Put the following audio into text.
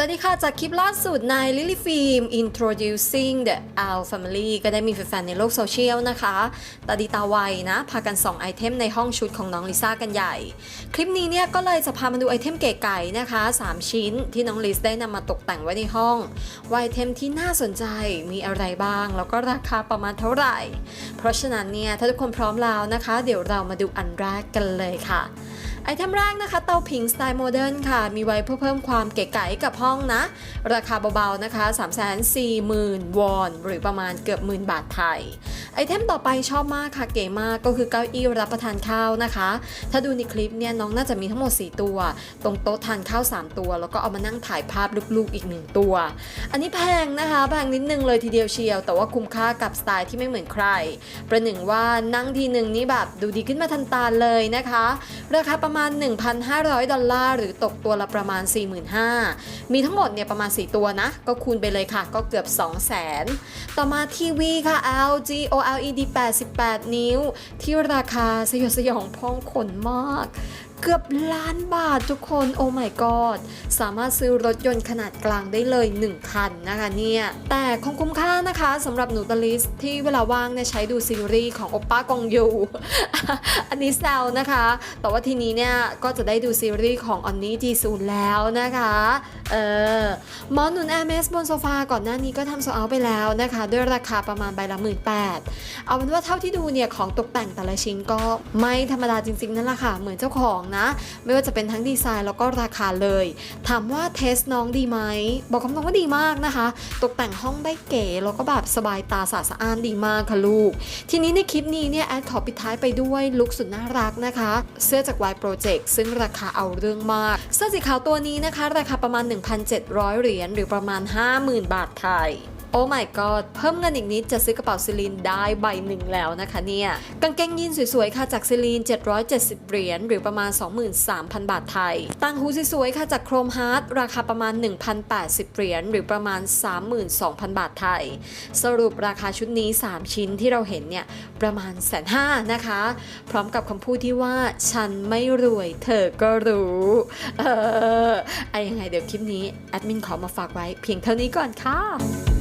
สวัสดีค่ะ จากคลิปล่าสุดใน Lily Film Introducing the Al Family ก็ได้มีแฟนๆในโลกโซเชียลนะคะตาดีตาไวนะ พากันส่องไอเทมในห้องชุดของน้องลิซ่ากันใหญ่ คลิปนี้เนี่ยก็เลยจะพามาดูไอเทมเก๋ไก่นะคะ 3 ชิ้นที่น้องลิซได้นำมาตกแต่งไว้ในห้อง ว่าไอเทมที่น่าสนใจมีอะไรบ้าง แล้วก็ราคาประมาณเท่าไหร่ เพราะฉะนั้นเนี่ยถ้าทุกคนพร้อมแล้วนะคะ เดี๋ยวเรามาดูอันแรกกันเลยค่ะ ไอเทมแรกนะคะเตาผิงสไตล์โมเดิร์นค่ะ มีไว้เพื่อเพิ่มความเก๋ไก๋กับห้องนะ ราคาเบาๆนะคะ 3 4 0 0 0 0 วอน หรือประมาณเกือบหมื่นบาทไทย ไอเทมต่อไปชอบมากค่ะเก๋มากก็คือเก้าอี้รับประทานข้าวนะคะ ถ้าดูในคลิปเนี่ยน้องน่าจะมีทั้งหมด 4 ตัว ตรงโต๊ะทานข้าว 3 ตัว แล้วก็เอามานั่งถ่ายภาพลูกๆอีก 1 ตัว อันนี้แพงนะคะแพงนิดนึงเลยทีเดียวเชียว แต่ว่าคุ้มค่ากับสไตล์ที่ไม่เหมือนใคร ประหนึ่งว่านั่งทีหนึ่งนี่แบบดูดีขึ้นมาทันตาเลยนะคะ ราคาประมาณ 1,500 ดอลลาร์หรือตกตัวละประมาณ 45,000มีทั้งหมดเนี่ยประมาณ 4 ตัวนะ ก็คูณไปเลยค่ะ ก็เกือบ 200,000ต่อมาทีวีค่ะ LG OLED LED 88 นิ้ว ที่ราคาสยดสยองพองขนมากเกือบล้านบาททุกคนโอ้ my god สามารถซื้อรถยนต์ขนาดกลางได้เลย 1 คันนะคะเนี่ย แต่คงคุ้มค่านะคะสำหรับหนูตลิสที่เวลาว่างเนี่ยใช้ดูซีรีส์ของโอป้ากงยู อันนี้แซวนะคะ แต่ว่าทีนี้เนี่ยก็จะได้ดูซีรีส์ของออนนี่จีซูนแล้วนะคะเออหมอนหนุนแอร์เมสบนโซฟาก่อนหน้านี้ก็ทำโซเอาไปแล้วนะคะ ด้วยราคาประมาณใบละหมื่นแปดเอาเป็นว่าเท่าที่ดูเนี่ยของตกแต่งแต่ละชิ้นก็ไม่ธรรมดาจริงๆนั่นแหละค่ะเหมือนเจ้าของนะ ไม่ว่าจะเป็นทั้งดีไซน์แล้วก็ราคาเลย ถามว่าเทสน้องดีไหม บอกคำตรงว่าดีมากนะคะ ตกแต่งห้องได้เก๋แล้วก็แบบสบายตาสะอาดสะอ้านดีมากค่ะลูก ทีนี้ในคลิปนี้เนี่ยแอดขอปิดท้ายไปด้วยลุคสุดน่ารักนะคะ เสื้อจาก Y Project ซึ่งราคาเอาเรื่องมาก เสื้อสีขาวตัวนี้นะคะ ราคาประมาณ 1,700 เหรียญหรือประมาณ 50,000 บาทไทย โอ้ my god เพิ่มเงินอีกนิดจะซื้อกระเป๋าซิลินได้ใบหนึ่งแล้วนะคะเนี่ย กางเกงยีนสวยๆ ค่ะจากซิลิน 770 เหรียญหรือประมาณ 23,000 บาทไทย ต่างหูสวยๆ ค่ะจากโครมฮาร์ดราคาประมาณ 1,080 เหรียญหรือประมาณ 32,000 บาทไทย สรุปราคาชุดนี้ 3 ชิ้นที่เราเห็นเนี่ยประมาณแสนห้านะคะ พร้อมกับคำพูดที่ว่าฉันไม่รวยเธอก็รู้เออไอยังไงเดี๋ยวคลิปนี้แอดมินขอมาฝากไว้เพียงเท่านี้ก่อนค่ะ